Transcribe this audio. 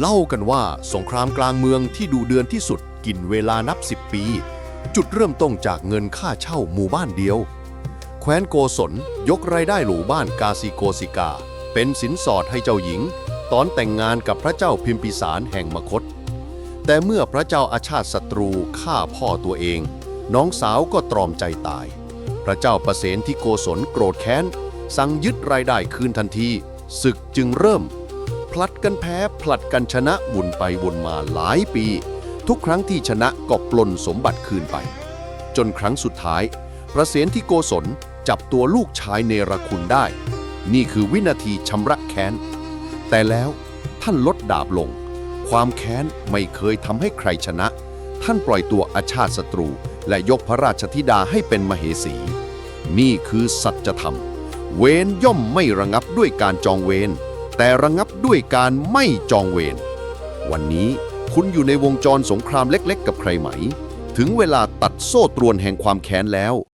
เล่ากันว่าสงครามกลางเมืองที่ดูเดือนที่สุดกินเวลานับ10ปี จุดเริ่มต้นจากเงินค่าเช่าหมู่บ้านเดียว แคว้นโกศลยกรายได้หมู่บ้านกาซิโกซิกา เป็นสินสอดให้เจ้าหญิง ตอนแต่งงานกับพระเจ้าพิมพิสารแห่งมคต แต่เมื่อพระเจ้าอาชาติศัตรูฆ่าพ่อตัวเอง น้องสาวก็ตรอมใจตาย พระเจ้าประเสนที่โกศลโกรธแค้น สั่งยึดรายได้คืนทันทีศึกจึงเริ่ม ผลัดกันแพ้ผลัดกันชนะวนไปวนมาหลายปี ทุกครั้งที่ชนะก็ปลนสมบัติคืนไป จนครั้งสุดท้าย ประเสนที่โกศลจับตัวลูกชายเนรคุณได้ นี่คือวินาทีชำระแค้น แต่แล้วท่านลดดาบลง ความแค้นไม่เคยทำให้ใครชนะ ท่านปล่อยตัวอาชาติศัตรู และยกพระราชธิดาให้เป็นมเหสี นี่คือสัจธรรม เวรย่อมไม่ระงับด้วยการจองเวร แต่ระงับด้วยการไม่จองเวร วันนี้คุณอยู่ในวงจรสงครามเล็กๆ กับใครไหม ถึงเวลาตัดโซ่ตรวนแห่งความแค้นแล้ว